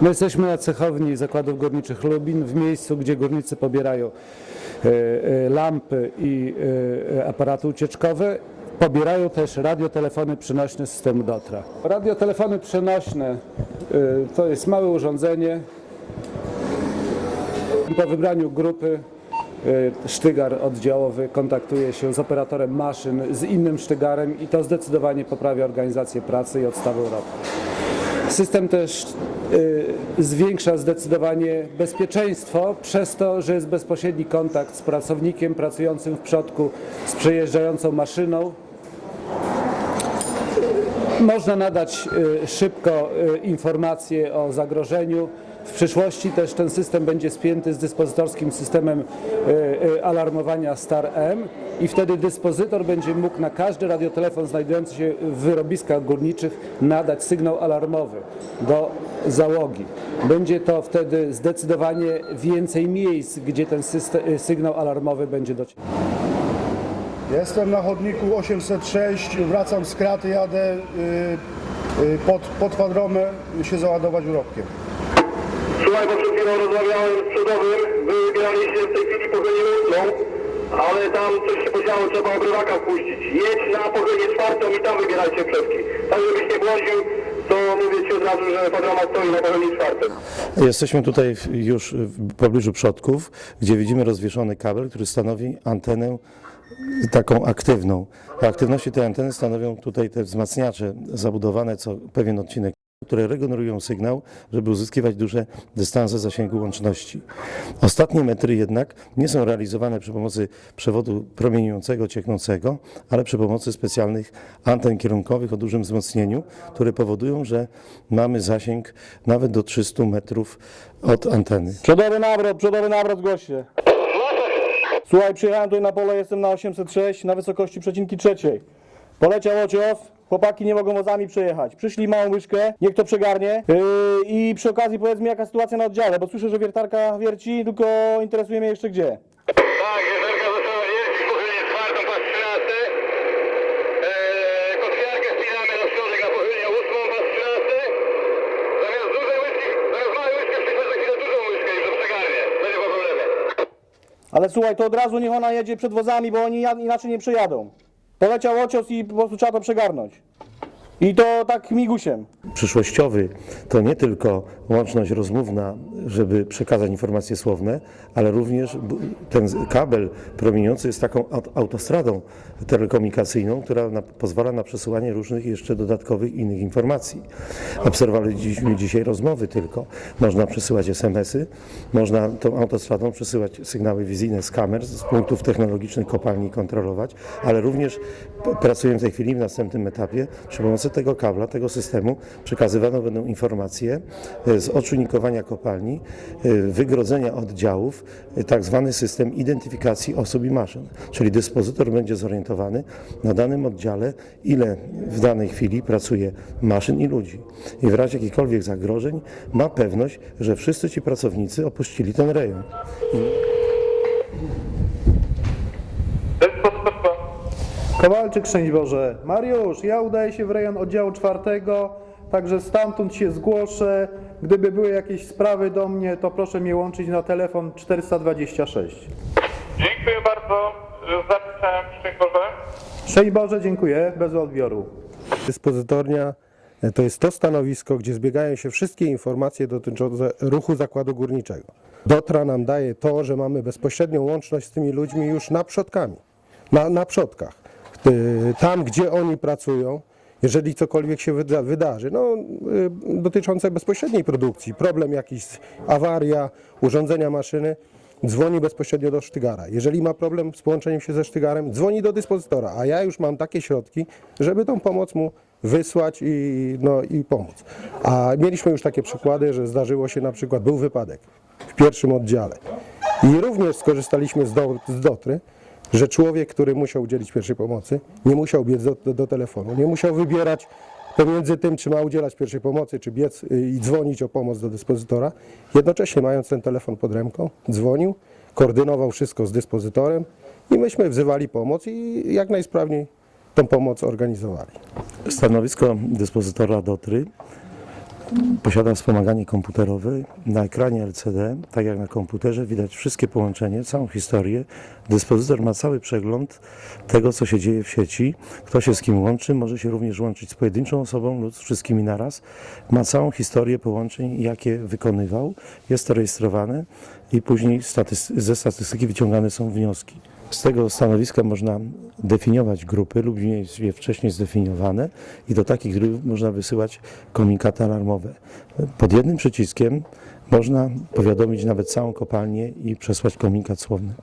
My jesteśmy na cechowni Zakładów Górniczych Lubin, w miejscu, gdzie górnicy pobierają e, e, lampy i e, aparaty ucieczkowe. Pobierają też radiotelefony przenośne z systemu DOTRA. Radiotelefony przenośne to jest małe urządzenie. Po wybraniu grupy sztygar oddziałowy kontaktuje się z operatorem maszyn, z innym sztygarem i to zdecydowanie poprawia organizację pracy i odstawę roku. System też zwiększa zdecydowanie bezpieczeństwo przez to, że jest bezpośredni kontakt z pracownikiem pracującym w przodku, z przejeżdżającą maszyną. Można nadać y, szybko y, informacje o zagrożeniu. W przyszłości też ten system będzie spięty z dyspozytorskim systemem y, y, alarmowania Star-M i wtedy dyspozytor będzie mógł na każdy radiotelefon znajdujący się w wyrobiskach górniczych nadać sygnał alarmowy do załogi. Będzie to wtedy zdecydowanie więcej miejsc, gdzie ten system, y, sygnał alarmowy będzie docierał. Jestem na chodniku 806, wracam z kraty, jadę y, y, pod, pod kwadromę się załadować urobkiem. Słuchaj, bo przed chwilą rozmawiałem z przodowym, wybierali się w tej chwili pochylnie ósmą, ale tam coś się podziało, trzeba obrywaka wpuścić. Jedź na pochylnie czwartą i tam wybierajcie przodki. Tak żebyś nie błądził, to mówię Ci od razu, że patrona stoi na pochylnie czwartym. Jesteśmy tutaj już w pobliżu przodków, gdzie widzimy rozwieszony kabel, który stanowi antenę taką aktywną. A aktywności tej anteny stanowią tutaj te wzmacniacze zabudowane co pewien odcinek które regenerują sygnał, żeby uzyskiwać duże dystanse zasięgu łączności. Ostatnie metry jednak nie są realizowane przy pomocy przewodu promieniującego, cieknącego, ale przy pomocy specjalnych anten kierunkowych o dużym wzmocnieniu, które powodują, że mamy zasięg nawet do 300 metrów od anteny. Przodowy nawrot, przodowy nawrot, zgłoś się. Słuchaj, przyjechałem tutaj na pole, jestem na 806, na wysokości przecinki trzeciej. Poleciał ocios, chłopaki nie mogą wozami przejechać. Przyszli małą łyżkę, niech to przegarnie. Yy, I przy okazji powiedz mi jaka sytuacja na oddziale, bo słyszę, że wiertarka wierci, tylko interesuje mnie jeszcze gdzie. Tak, jeżeli została jeździć pochylnie czwartą, pas 13. Eee, kotwiarkę spinamy na środek, a pochylnie ósmą, pas 13. Zamiast dużej łyżki, zamiast małej łyżki wpiszę za chwilę dużą łyżkę i to przegarnie. Będzie po problemie. Ale słuchaj, to od razu niech ona jedzie przed wozami, bo oni ja- inaczej nie przejadą. Poleciał ocios i po prostu trzeba to przegarnąć. I to tak migusiem. przyszłościowy to nie tylko łączność rozmówna, żeby przekazać informacje słowne, ale również ten kabel promieniący jest taką aut- autostradą telekomunikacyjną, która na, pozwala na przesyłanie różnych jeszcze dodatkowych innych informacji. Obserwowaliśmy dzisiaj rozmowy tylko. Można przesyłać SMS-y, można tą autostradą przesyłać sygnały wizyjne z kamer, z punktów technologicznych kopalni kontrolować, ale również pracujemy w tej chwili w następnym etapie przy pomocy tego kabla, tego systemu przekazywane będą informacje e, z oczunikowania kopalni, e, wygrodzenia oddziałów, e, tak zwany system identyfikacji osób i maszyn, czyli dyspozytor będzie zorientowany na danym oddziale, ile w danej chwili pracuje maszyn i ludzi. I w razie jakichkolwiek zagrożeń ma pewność, że wszyscy ci pracownicy opuścili ten rejon. Kowalczyk, szczęść Boże. Mariusz, ja udaję się w rejon oddziału czwartego, także stamtąd się zgłoszę. Gdyby były jakieś sprawy do mnie, to proszę mnie łączyć na telefon 426. Dziękuję bardzo. Zapisałem szczęść Boże. Szczęść Boże, dziękuję, bez odbioru. Dyspozytornia e, to jest to stanowisko, gdzie zbiegają się wszystkie informacje dotyczące ruchu zakładu górniczego. Dotra nam daje to, że mamy bezpośrednią łączność z tymi ludźmi już na przodkami, na, na przodkach. Y, Tam, gdzie oni pracują, jeżeli cokolwiek się wyda, wydarzy, no, y, dotyczące bezpośredniej produkcji, problem jakiś, awaria, urządzenia maszyny, dzwoni bezpośrednio do sztygara. Jeżeli ma problem z połączeniem się ze sztygarem, dzwoni do dyspozytora, a ja już mam takie środki, żeby tą pomoc mu wysłać i, no, i pomóc. A mieliśmy już takie przykłady, że zdarzyło się na przykład, był wypadek w pierwszym oddziale. I również skorzystaliśmy z, do, z dotry, że człowiek, który musiał udzielić pierwszej pomocy, nie musiał biec do, do, do telefonu, nie musiał wybierać pomiędzy tym, czy ma udzielać pierwszej pomocy, czy biec y, i dzwonić o pomoc do dyspozytora, jednocześnie mając ten telefon pod ręką, dzwonił, koordynował wszystko z dyspozytorem i myśmy wzywali pomoc i jak najsprawniej tą pomoc organizowali. Stanowisko dyspozytora Dotry posiada wspomaganie komputerowe. Na ekranie LCD, tak jak na komputerze, widać wszystkie połączenia, całą historię. Dyspozytor ma cały przegląd tego, co się dzieje w sieci, kto się z kim łączy, może się również łączyć z pojedynczą osobą lub z wszystkimi naraz. Ma całą historię połączeń, jakie wykonywał, jest to rejestrowane i później statys- ze statystyki wyciągane są wnioski. Z tego stanowiska można definiować grupy lub mieć je wcześniej zdefiniowane i do takich grup można wysyłać komunikaty alarmowe. Pod jednym przyciskiem można powiadomić nawet całą kopalnię i przesłać komunikat słowny.